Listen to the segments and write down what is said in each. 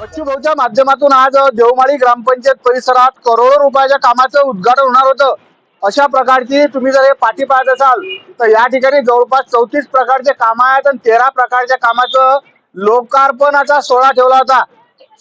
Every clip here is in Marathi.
बच्चू भाऊच्या माध्यमातून आज देवमाळी ग्रामपंचायत परिसरात करोडो रुपयाच्या कामाचं उद्घाटन होणार होतं. अशा प्रकारची तुम्ही जर हे पाठी पाहत असाल तर या ठिकाणी जवळपास चौतीस प्रकारचे काम आहेत आणि तेरा प्रकारच्या कामाचं लोकार्पणाचा सोहळा ठेवला होता.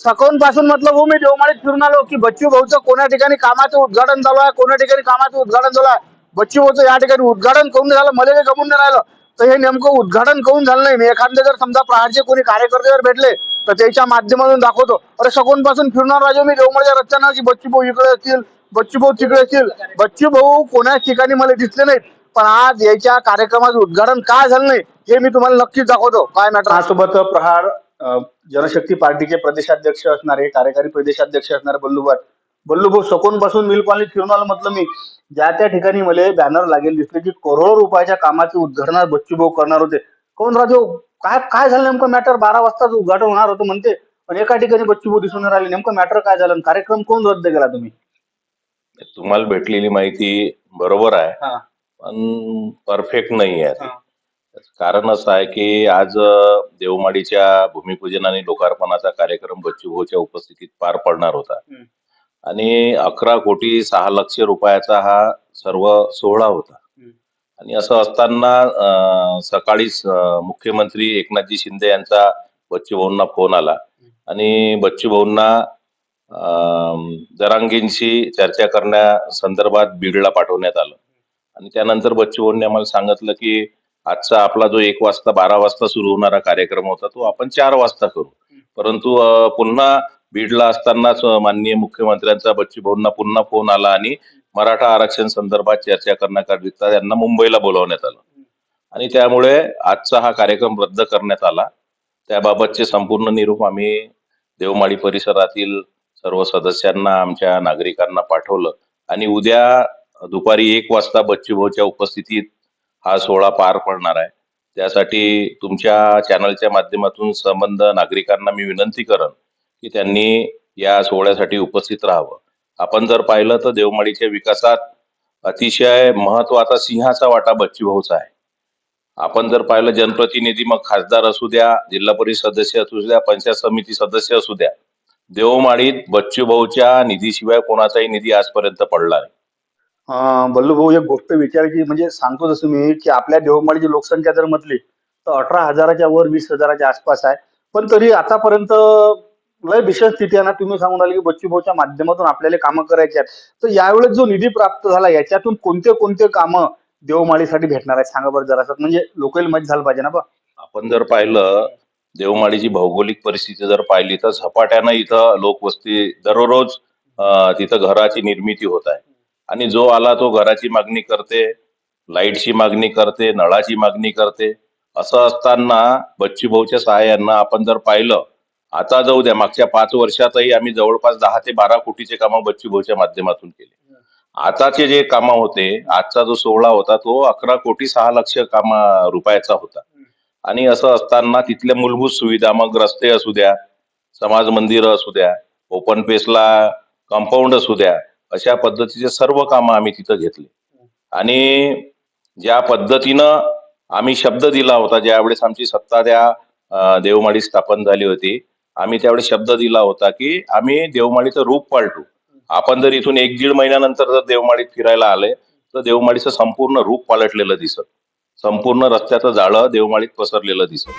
सकून पासून म्हटलं भाऊ मी देवमाळीत फिरून आलो की बच्चू भाऊचं कोण्या ठिकाणी कामाचं उद्घाटन झालं आहे कोण्या ठिकाणी कामाचं उद्घाटन झालं आहे? बच्चू भाऊचं या ठिकाणी उद्घाटन करून झालं मला काही गमून नाही राहिलं. तर हे नेमकं उद्घाटन करून झालं नाही? मी एखादे जर समजा प्रहारचे कोणी कार्यकर्ते जर भेटले तर त्याच्या माध्यमातून दाखवतो. अरे सगून पासून फिरणार राजा मी देवमाळच्या रचनाची की बच्चू भाऊ इकडे असतील बच्चू भाऊ तिकडे असतील बच्चू भाऊ कोणाच ठिकाणी मला दिसले नाहीत. पण आज याच्या कार्यक्रमाचं उद्घाटन का झालं नाही हे मी तुम्हाला नक्कीच दाखवतो. काय मॅटर सोबत प्रहार जनशक्ती पार्टीचे प्रदेशाध्यक्ष असणारे कार्यकारी प्रदेशाध्यक्ष असणारे बल्लूभाई बल्लूभाऊ सकून पासून मिल कॉलनीत फिरून आलं म्हटलं मी ज्या त्या ठिकाणी मला बॅनर लागेल दिसले की करोडो रुपयाच्या कामाचे उद्घाटन बच्चूभाऊ भाऊ करणार होते. कोण राजू काय काय झालं नेमकं मॅटर बारा वाजताच उद्घाटन होणार होतं म्हणते पण एका ठिकाणी बच्चू दिसून राहिले नेमकं मॅटर काय झालं कार्यक्रम कोण रद्द केला तुम्ही तुम्हाला भेटलेली माहिती बरोबर आहे हा. पण परफेक्ट नाही आहे. कारण असं आहे की आज देवमाडीच्या भूमिपूजन आणि लोकार्पणाचा कार्यक्रम बच्चू भाऊच्या उपस्थितीत पार पडणार होता. आणि अकरा कोटी सहा लक्ष रुपयाचा हा सर्व सोहळा होता. आणि असं असताना सकाळीच मुख्यमंत्री एकनाथजी शिंदे यांचा बच्चू भाऊंना फोन आला. आणि बच्चू भाऊंना जरांगींशी चर्चा करण्यासंदर्भात बीडला पाठवण्यात आलं. आणि त्यानंतर बच्चू भाऊंनी आम्हाला सांगितलं की आजचा आपला जो एक वाजता बारा वाजता सुरू होणारा कार्यक्रम होता तो आपण चार वाजता करू. परंतु पुन्हा बीडला असतानाच माननीय मुख्यमंत्र्यांचा बच्चू भाऊंना पुन्हा फोन आला आणि मराठा आरक्षण संदर्भात चर्चा करण्याकरिता त्यांना मुंबईला बोलावण्यात आलं. आणि त्यामुळे आजचा हा कार्यक्रम रद्द करण्यात आला. त्याबाबतचे संपूर्ण निरूप आम्ही देवमाळी परिसरातील सर्व सदस्यांना आमच्या नागरिकांना पाठवलं. आणि उद्या दुपारी एक वाजता बच्चू भाऊच्या उपस्थितीत हा सोहळा पार पडणार आहे. त्यासाठी तुमच्या चॅनलच्या माध्यमातून संबंध नागरिकांना मी विनंती करन की त्यांनी या सोहळ्यासाठी उपस्थित राहावं. आपण जर पाहिलं तर देवमाळीच्या विकासात अतिशय महत्त्वाचा सिंहाचा वाटा बच्चूभाऊचा आहे. आपण जर पाहिलं जनप्रतिनिधी मग खासदार असू द्या जिल्हा परिषद सदस्य असू द्या पंचायत समिती सदस्य असू द्या देवमाळीत बच्चू भाऊच्या निधीशिवाय कोणाचाही निधी आजपर्यंत पडला नाही. बल्लू भाऊ एक गोष्ट विचारायची म्हणजे सांगतो जसं मी की आपल्या देवमाळीची लोकसंख्या जर म्हटली तर अठरा हजाराच्या वर वीस हजाराच्या आसपास आहे. पण तरी आतापर्यंत लय भीषण स्थिती आहे ना. तुम्ही सांगून आले की बच्चू भाऊच्या माध्यमातून आपल्याला कामं करायची आहेत. तर यावेळेस जो निधी प्राप्त झाला याच्यातून कोणते कोणते कामं देवमाळीसाठी भेटणार आहेत? सांगा बरं जरा म्हणजे लोकल माहिती झालं पाहिजे ना बा. आपण जर पाहिलं देवमाळीची भौगोलिक परिस्थिती जर पाहिली तर झपाट्यानं इथं लोकवस्ती दररोज तिथं घराची निर्मिती होत आहे. आणि जो आला तो घराची मागणी करते लाईटची मागणी करते नळाची मागणी करते. असं असताना बच्चू भाऊच्या सहाय्यानं आपण जर पाहिलं आता जाऊ द्या मागच्या पाच वर्षातही आम्ही जवळपास दहा ते बारा कोटीचे कामं बच्चू भाऊच्या माध्यमातून केले. आताचे जे कामं होते आजचा जो सोहळा होता तो अकरा कोटी सहा लक्ष काम रुपयाचा होता. आणि असं असताना तिथल्या मूलभूत सुविधा मग रस्ते असू द्या समाज मंदिर असू द्या ओपन पेसला कंपाऊंड असू द्या अशा पद्धतीचे सर्व कामं आम्ही तिथं घेतले. आणि ज्या पद्धतीनं आम्ही शब्द दिला होता ज्यावेळेस आमची सत्ता त्या देवमाळी स्थापन झाली होती आम्ही त्यावेळेस शब्द दिला होता की आम्ही देवमाळीचं रूप पालटू आपण जर इथून एक दीड महिन्यानंतर जर देवमाळीत फिरायला आले तर देवमाळीचं संपूर्ण रूप पालटलेलं दिसत. संपूर्ण रस्त्याचं जाळं देवमाळीत पसरलेलं दिसत.